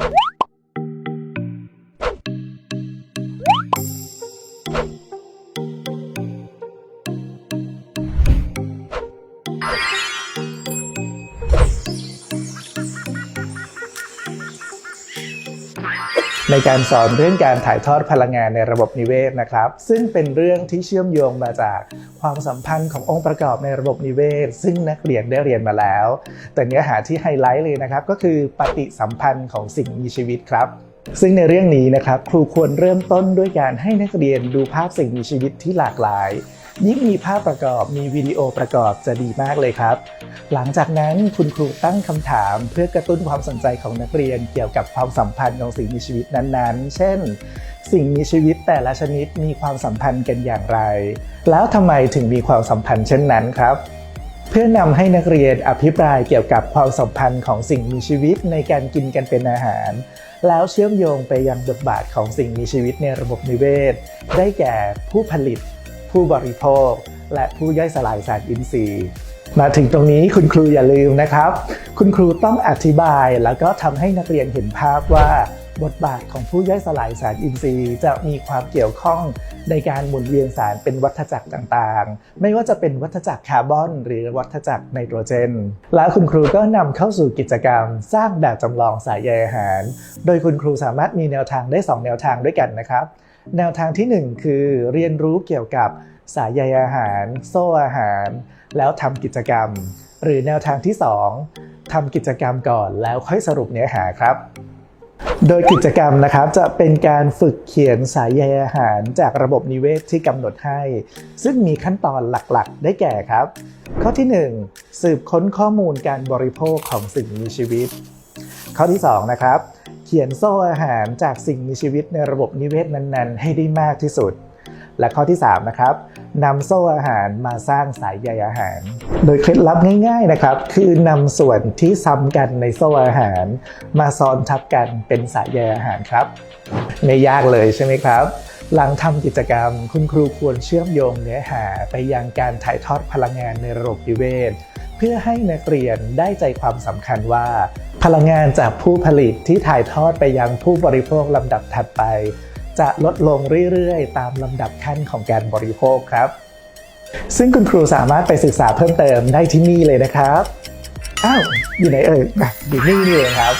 Woo! ในการสอนเรื่องการถ่ายทอดพลังงานในระบบนิเวศนะครับ ซึ่งเป็นเรื่องที่เชื่อมโยงมาจากความสัมพันธ์ขององค์ประกอบในระบบนิเวศ ซึ่งนักเรียนได้เรียนมาแล้ว แต่เนื้อหาที่ไฮไลท์เลยนะครับ ก็คือปฏิสัมพันธ์ของสิ่งมีชีวิตครับซึ่งในเรื่องนี้นะครับ ครูควรเริ่มต้นด้วยการให้นักเรียนดูภาพสิ่งมีชีวิตที่หลากหลาย ยิ่งมีภาพประกอบมีวิดีโอประกอบจะดีมากเลยครับ หลังจากนั้นคุณครูตั้งคำถามเพื่อกระตุ้นความสนใจของนักเรียนเกี่ยวกับความสัมพันธ์ของสิ่งมีชีวิตนั้นๆ เช่น สิ่งมีชีวิตแต่ละชนิดมีความสัมพันธ์กันอย่างไร แล้วทำไมถึงมีความสัมพันธ์เช่นนั้นครับเพื่อนำให้นักเรียนอภิปรายเกี่ยวกับความสัมพันธ์ของสิ่งมีชีวิตในการกินกันเป็นอาหาร แล้วเชื่อมโยงไปยังบทบาทของสิ่งมีชีวิตในระบบนิเวศ ได้แก่ผู้ผลิต ผู้บริโภค และผู้ย่อยสลายสารอินทรีย์ มาถึงตรงนี้คุณครูอย่าลืมนะครับ คุณครูต้องอธิบายแล้วก็ทำให้นักเรียนเห็นภาพว่าบทบาทของผู้ย่อยสลายสารอินทรีย์ จะมีความเกี่ยวข้องในการหมุนเวียนสารเป็นวัฏจักรต่างๆ ไม่ว่าจะเป็นวัฏจักรคาร์บอน หรือวัฏจักรไนโตรเจน แล้วคุณครูก็นำเข้าสู่กิจกรรม สร้างแบบจำลองสายใยอาหาร โดยคุณครูสามารถมีแนวทางได้ 2 แนวทางด้วยกันนะครับ แนวทางทีหนึ่1 คือเรียนรู้เกี่ยวกับสายใยอาหาร โซ่อาหาร แล้วทำกิจกรรม หรือแนวทางที่ 2ทำกิจกรรมก่อนแล้วค่อยสรุปเนื้อหาครับ โดยกิจกรรมนะครับจะเป็นการฝึกเขียนสายใยอาหารจากระบบนิเวศที่กำหนดให้ ซึ่งมีขั้นตอนหลักๆ ได้แก่ครับ ข้อที่ 1 สืบค้นข้อมูลการบริโภคของสิ่งมีชีวิต ข้อที่ 2 นะครับ ขียนโซ่อาหารจากสิ่งมีชีวิตในระบบนิเวศนั้นๆ ให้ได้มากที่สุด และข้อที่ 3 นะครับนำโซ่อาหารมาสร้างสายใยอาหาร โดยเคล็ดลับง่าย ๆนะครับ คือนำส่วนที่ซ้ำกันในโซ่อาหาร มาซ้อนทับกันเป็นสายใยอาหารครับ ไม่ยากเลยใช่ไหมครับ หลังทำกิจกรรม คุณครูควรเชื่อมโยงเนื้อหาไปยังการถ่ายทอดพลังงานในระบบนิเวศ เพื่อให้นักเรียนได้ใจความสำคัญว่า พลังงานจากผู้ผลิตที่ถ่ายทอดไปยังผู้บริโภคลำดับถัดไป จะลดลงเรื่อยๆ ตามลำดับขั้นของการบริโภคครับ ซึ่งคุณครูสามารถไปศึกษาเพิ่มเติมได้ที่นี่เลยนะครับ อ้าว อยู่ไหนเอ่ยอะอยู่นี่นี่เองครับ